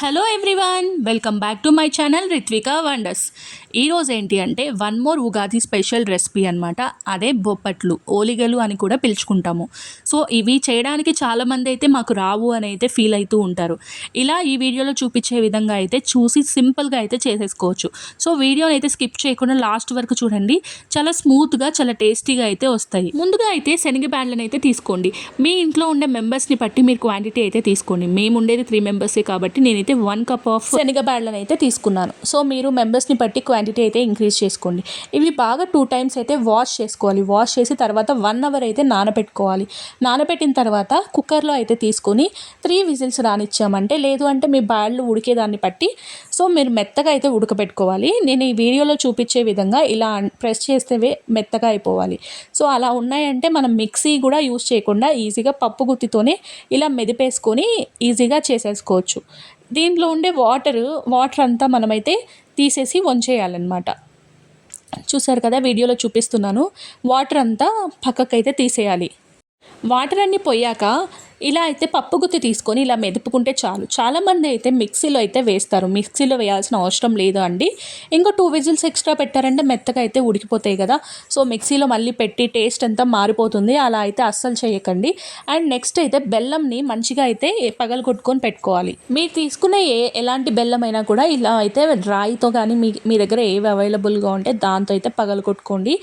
Hello everyone welcome back to my channel Ritvika wonders ఈరోజు ఏంటి అంటే one more Ugadi special recipe అనమాట అదే బొప్పట్లు ఓలిగలు అని కూడా పిలుచుకుంటాము. సో ఇవి చేయడానికి చాలామంది అయితే మాకు రావు అని అయితే ఫీల్ అవుతూ ఉంటారు. ఇలా ఈ వీడియోలో చూపించే విధంగా అయితే చూసి సింపుల్గా అయితే చేసేసుకోవచ్చు. సో వీడియోని అయితే స్కిప్ చేయకుండా లాస్ట్ వరకు చూడండి. చాలా స్మూత్గా చాలా టేస్టీగా అయితే వస్తాయి. ముందుగా అయితే శనగ బ్యాండ్లను అయితే తీసుకోండి. మీ ఇంట్లో ఉండే మెంబర్స్ని బట్టి మీరు క్వాంటిటీ అయితే తీసుకోండి. మేము ఉండేది త్రీ మెంబర్సే కాబట్టి నేను అయితే వన్ కప్ ఆఫ్ శనగ అయితే తీసుకున్నాను. సో మీరు మెంబర్స్ని బట్టి క్వాంటిటీ అయితే ఇంక్రీజ్ చేసుకోండి. ఇవి బాగా టూ టైమ్స్ అయితే వాష్ చేసుకోవాలి. వాష్ చేసి తర్వాత వన్ అవర్ అయితే నానబెట్టుకోవాలి. నానబెట్టిన తర్వాత కుక్కర్లో అయితే తీసుకొని త్రీ విజిల్స్ రానిచ్చామంటే లేదు అంటే మీ బ్యాళ్ళు ఉడికేదాన్ని బట్టి సో మీరు మెత్తగా అయితే ఉడకబెట్టుకోవాలి. నేను ఈ వీడియోలో చూపించే విధంగా ఇలా ప్రెస్ చేస్తే మెత్తగా అయిపోవాలి. సో అలా ఉన్నాయంటే మనం మిక్సీ కూడా యూస్ చేయకుండా ఈజీగా పప్పు గుత్తితోనే ఇలా మెదిపేసుకొని ఈజీగా చేసేసుకోవచ్చు. దీంట్లో ఉండే వాటర్ వాటర్ అంతా మనమైతే తీసేసి వంచేయాలన్నమాట. చూసారు కదా వీడియోలో చూపిస్తున్నాను. వాటర్ అంతా పక్కకైతే తీసేయాలి. వాటర్ అన్నీ పోయాక ఇలా అయితే పప్పు గుత్తి తీసుకొని ఇలా మెదుపుకుంటే చాలు. చాలామంది అయితే మిక్సీలో అయితే వేస్తారు. మిక్సీలో వేయాల్సిన అవసరం లేదు అండి. ఇంకో టూ విజిల్స్ ఎక్స్ట్రా పెట్టారంటే మెత్తగా అయితే ఉడికిపోతాయి కదా. సో మిక్సీలో మళ్ళీ పెట్టి టేస్ట్ అంతా మారిపోతుంది. అలా అయితే అస్సలు చేయకండి. అండ్ నెక్స్ట్ అయితే బెల్లంని మంచిగా అయితే పగలు కొట్టుకొని పెట్టుకోవాలి. మీరు తీసుకునే ఏ ఎలాంటి బెల్లం అయినా కూడా ఇలా అయితే రాయితో కానీ మీ మీ దగ్గర ఏవి అవైలబుల్గా ఉంటే దాంతో అయితే పగలు కొట్టుకోండి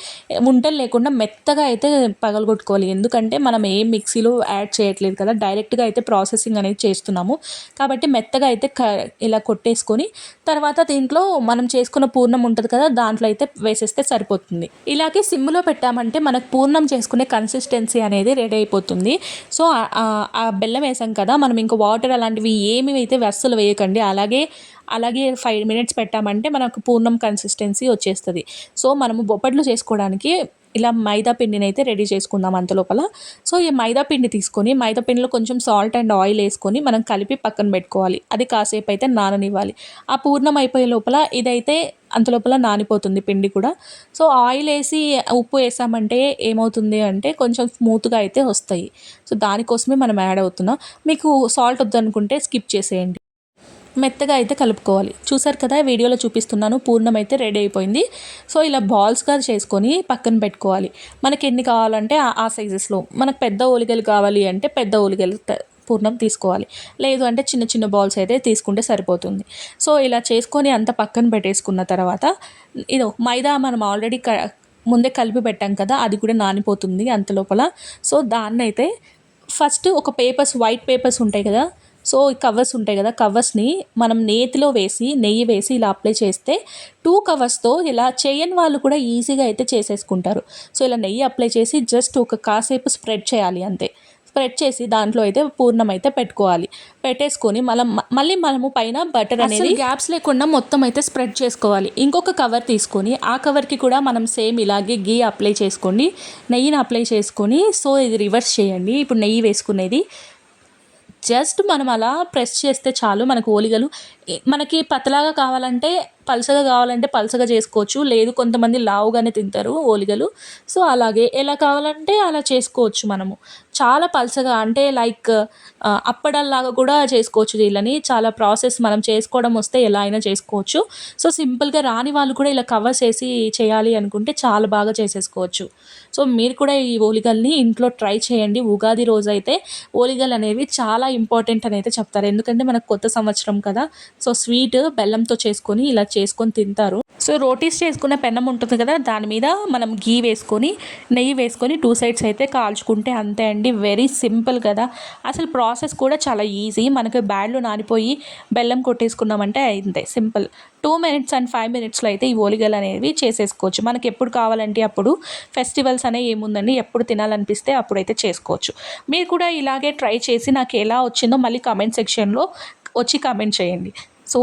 ఉంటలు లేకుండా మెత్తగా అయితే పగలు కొట్టుకోవాలి ఎందుకంటే మనం ఏ మిక్సీలో యాడ్ చేయట్లేదు కదా. డైరెక్ట్గా అయితే ప్రాసెసింగ్ అనేది చేస్తున్నాము. కాబట్టి మెత్తగా అయితే క ఇలా కొట్టేసుకొని తర్వాత దీంట్లో మనం చేసుకున్న పూర్ణం ఉంటుంది కదా దాంట్లో అయితే వేసేస్తే సరిపోతుంది. ఇలాగే సిమ్లో పెట్టామంటే మనకు పూర్ణం చేసుకునే కన్సిస్టెన్సీ అనేది రెడీ అయిపోతుంది. సో ఆ బెల్లం వేసాం కదా మనం ఇంకా వాటర్ అలాంటివి ఏమి అయితే వెస్సలు వేయకండి అలాగే అలాగే ఫైవ్ మినిట్స్ పెట్టామంటే మనకు పూర్ణం కన్సిస్టెన్సీ వచ్చేస్తుంది. సో మనము బొప్పట్లు చేసుకోవడానికి ఇలా మైదా పిండిని అయితే రెడీ చేసుకుందాం అంత లోపల. సో ఈ మైదా పిండి తీసుకొని మైదా పిండిలో కొంచెం సాల్ట్ అండ్ ఆయిల్ వేసుకొని మనం కలిపి పక్కన పెట్టుకోవాలి. అది కాసేపు అయితే నాననివ్వాలి. ఆ పూర్ణం అయిపోయే లోపల ఇదైతే అంత లోపల నానిపోతుంది పిండి కూడా. సో ఆయిల్ వేసి ఉప్పు వేసామంటే ఏమవుతుంది అంటే కొంచెం స్మూత్గా అయితే వస్తాయి. సో దానికోసమే మనం యాడ్ అవుతున్నాం. మీకు సాల్ట్ వద్దనుకుంటే స్కిప్ చేసేయండి. మెత్తగా అయితే కలుపుకోవాలి. చూసారు కదా వీడియోలో చూపిస్తున్నాను పూర్ణం అయితే రెడీ అయిపోయింది. సో ఇలా బాల్స్గా చేసుకొని పక్కన పెట్టుకోవాలి. మనకి ఎన్ని కావాలంటే ఆ సైజెస్లో మనకు పెద్ద ఓలిగలు కావాలి అంటే పెద్ద ఓలిగలు పూర్ణం తీసుకోవాలి. లేదు అంటే చిన్న చిన్న బాల్స్ అయితే తీసుకుంటే సరిపోతుంది. సో ఇలా చేసుకొని అంత పక్కన పెట్టేసుకున్న తర్వాత ఇదో మైదా మనం ఆల్రెడీ క ముందే కలిపి పెట్టాం కదా అది కూడా నానిపోతుంది అంత లోపల. సో దాన్నైతే ఫస్ట్ ఒక పేపర్స్ వైట్ పేపర్స్ ఉంటాయి కదా సో ఈ కవర్స్ ఉంటాయి కదా కవర్స్ని మనం నేతిలో వేసి నెయ్యి వేసి ఇలా అప్లై చేస్తే టూ కవర్స్తో ఇలా చేయని వాళ్ళు కూడా ఈజీగా అయితే చేసేసుకుంటారు. సో ఇలా నెయ్యి అప్లై చేసి జస్ట్ ఒక కాసేపు స్ప్రెడ్ చేయాలి అంతే. స్ప్రెడ్ చేసి దాంట్లో అయితే పూర్ణం అయితే పెట్టుకోవాలి. పెట్టేసుకొని మనం మళ్ళీ మనము పైన బటర్ అనేది గ్యాప్స్ లేకుండా మొత్తం అయితే స్ప్రెడ్ చేసుకోవాలి. ఇంకొక కవర్ తీసుకొని ఆ కవర్కి కూడా మనం సేమ్ ఇలాగే గీ అప్లై చేసుకోండి నెయ్యిని అప్లై చేసుకొని సో ఇది రివర్స్ చేయండి. ఇప్పుడు నెయ్యి వేసుకునేది జస్ట్ మనం అలా ప్రెస్ చేస్తే చాలు మనకు ఓలిగలు. మనకి పతలాగా కావాలంటే పలసగా కావాలంటే పలసగా చేసుకోవచ్చు. లేదు కొంతమంది లావుగానే తింటారు ఓలిగలు. సో అలాగే ఎలా కావాలంటే అలా చేసుకోవచ్చు మనము. చాలా పలసగా అంటే లైక్ అప్పడల్లాగా కూడా చేసుకోవచ్చు వీళ్ళని చాలా ప్రాసెస్ మనం చేసుకోవడం వస్తే ఎలా అయినా చేసుకోవచ్చు. సో సింపుల్గా రాని వాళ్ళు కూడా ఇలా కవర్ చేసి చేయాలి అనుకుంటే చాలా బాగా చేసేసుకోవచ్చు. సో మీరు కూడా ఈ ఓలిగల్ని ఇంట్లో ట్రై చేయండి. ఉగాది రోజు అయితే ఓలిగలు అనేవి చాలా ఇంపార్టెంట్ అని అయితే చెప్తారు. ఎందుకంటే మనకు కొత్త సంవత్సరం కదా. సో స్వీట్ బెల్లంతో చేసుకొని ఇలా చేసుకొని తింటారు. సో రోటీస్ చేసుకునే పెన్నం ఉంటుంది కదా దాని మీద మనం గీ వేసుకొని నెయ్యి వేసుకొని టూ సైడ్స్ అయితే కాల్చుకుంటే అంతే అండి. వెరీ సింపుల్ కదా. అసలు ప్రాసెస్ కూడా చాలా ఈజీ. మనకు బ్యాడ్లో నానిపోయి బెల్లం కొట్టేసుకున్నామంటే అయిందే. Simple two minutes and five మినిట్స్లో అయితే ఈ ఓలిగలు అనేవి చేసేసుకోవచ్చు. మనకి ఎప్పుడు కావాలంటే అప్పుడు ఫెస్టివల్స్ అనేవి ఏముందండి ఎప్పుడు తినాలనిపిస్తే అప్పుడైతే చేసుకోవచ్చు. మీరు కూడా ఇలాగే ట్రై చేసి నాకు ఎలా వచ్చిందో మళ్ళీ కామెంట్ సెక్షన్లో వచ్చి కామెంట్ చేయండి. సో